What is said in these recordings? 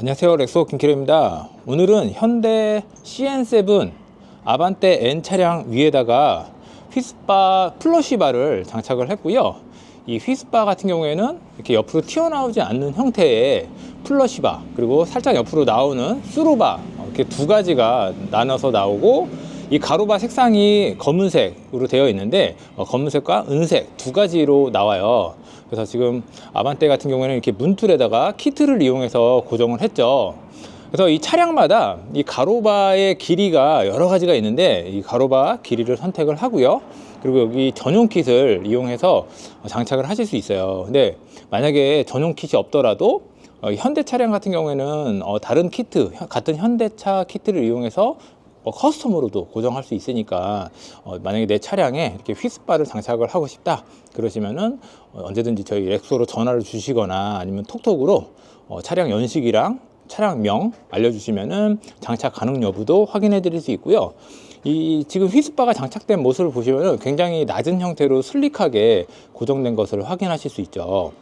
안녕하세요 렉소 김키로입니다. 오늘은 현대 CN7 아반떼 N 차량 위에다가 휘스바 플러시바를 장착을 했고요. 이 휘스바 같은 경우에는 이렇게 옆으로 튀어나오지 않는 형태의 플러시바 그리고 살짝 옆으로 나오는 수로바 이렇게 두 가지가 나눠서 나오고 이 가로바 색상이 검은색으로 되어 있는데 어, 검은색과 은색 두 가지로 나와요. 그래서 지금 아반떼 같은 경우에는 이렇게 문틀에다가 키트를 이용해서 고정을 했죠. 그래서 이 차량마다 이 가로바의 길이가 여러 가지가 있는데 이 가로바 길이를 선택을 하고요. 그리고 여기 전용 킷을 이용해서 장착을 하실 수 있어요. 근데 만약에 전용 킷이 없더라도 어, 현대 차량 같은 경우에는 어, 다른 키트, 현- 같은 현대차 키트를 이용해서 어, 커스텀으로도 고정할 수 있으니까 어, 만약에 내 차량에 이렇게 휘스바를 장착을 하고 싶다 그러시면은 어, 언제든지 저희 렉소로 전화를 주시거나 아니면 톡톡으로 어, 차량 연식이랑 차량명 알려주시면은 장착 가능 여부도 확인해 드릴 수 있고요. 이 지금 휘스바가 장착된 모습을 보시면은 굉장히 낮은 형태로 슬릭하게 고정된 것을 확인하실 수 있죠.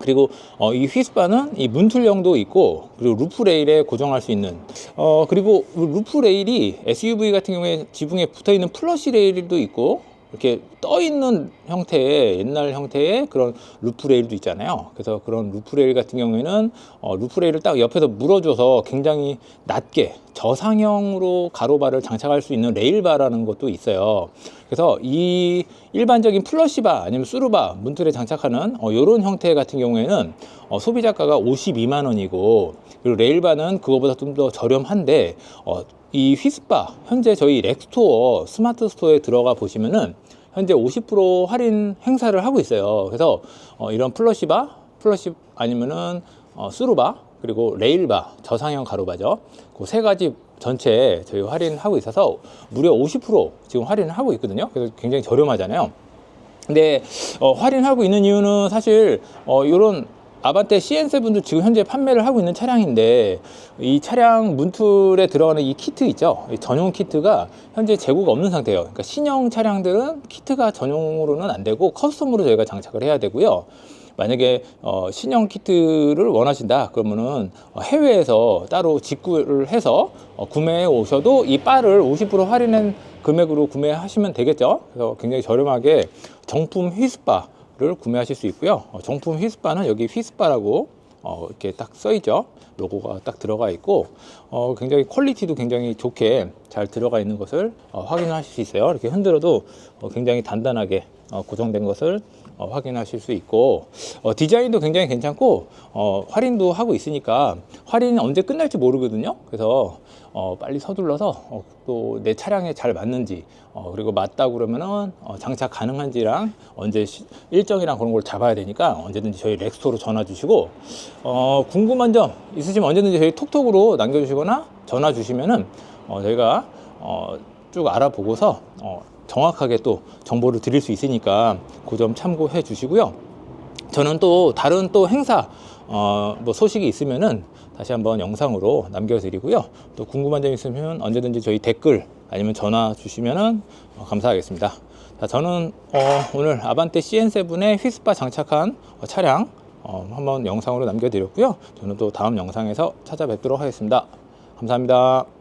그리고 어, 이 휘스바는 이 문틀형도 있고 그리고 루프 레일에 고정할 수 있는 어 그리고 루프 레일이 SUV 같은 경우에 지붕에 붙어 있는 플러시 레일도 있고 이렇게 떠 있는 형태의 옛날 형태의 그런 루프 레일도 있잖아요. 그래서 그런 루프 레일 같은 경우에는 어, 루프 레일을 딱 옆에서 물어줘서 굉장히 낮게 저상형으로 가로바를 장착할 수 있는 레일바라는 것도 있어요. 그래서 이 일반적인 플러시바 아니면 수루바 문틀에 장착하는 어, 이런 형태 같은 경우에는 어, 소비자가가 52만 원이고 그리고 레일바는 그거보다 좀 더 저렴한데 어, 이 휘스바 현재 저희 렉스토어 스마트 스토어에 들어가 보시면은 현재 50% 할인 행사를 하고 있어요. 그래서 어, 이런 플러시바, 플러시 아니면은 어, 수루바 그리고 레일바 저상형 가로바죠. 그 세 가지 전체 저희 할인하고 있어서 무려 50% 지금 할인을 하고 있거든요. 그래서 굉장히 저렴하잖아요. 근데 어, 할인하고 있는 이유는 사실 어, 이런 아반떼 CN7도 지금 현재 판매를 하고 있는 차량인데 이 차량 문틀에 들어가는 이 키트 있죠 이 전용 키트가 현재 재고가 없는 상태예요 그러니까 신형 차량들은 키트가 전용으로는 안 되고 커스텀으로 저희가 장착을 해야 되고요 만약에 어, 신형 키트를 원하신다 그러면은 어, 해외에서 따로 직구를 해서 어, 구매해 오셔도 이 바를 50% 할인한 금액으로 구매하시면 되겠죠? 그래서 굉장히 저렴하게 정품 휘스바를 구매하실 수 있고요. 어, 정품 휘스바는 여기 휘스바라고 어, 이렇게 딱 써있죠? 로고가 딱 들어가 있고 어, 굉장히 퀄리티도 굉장히 좋게 잘 들어가 있는 것을 어, 확인하실 수 있어요. 이렇게 흔들어도 어, 굉장히 단단하게 어, 고정된 것을 어, 확인하실 수 있고 어, 디자인도 굉장히 괜찮고 어, 할인도 하고 있으니까 할인 언제 끝날지 모르거든요? 그래서 어, 빨리 서둘러서 어, 또 내 차량에 잘 맞는지 어, 그리고 맞다고 그러면은 어, 장착 가능한지랑 언제 시- 일정이랑 그런 걸 잡아야 되니까 언제든지 저희 렉스토로 전화 주시고 어, 궁금한 점 있으시면 언제든지 저희 톡톡으로 남겨주시거나 전화 주시면은 어, 저희가 어, 쭉 알아보고서 어, 정확하게 또 정보를 드릴 수 있으니까 그 점 참고해 주시고요. 저는 또 다른 또 행사 어, 뭐 소식이 있으면은 다시 한번 영상으로 남겨드리고요. 또 궁금한 점 있으면 언제든지 저희 댓글 아니면 전화 주시면은 어, 감사하겠습니다. 자, 저는 어, 오늘 아반떼 CN7에 휘스바 장착한 어, 차량 어, 한번 영상으로 남겨드렸고요. 저는 또 다음 영상에서 찾아뵙도록 하겠습니다. 감사합니다.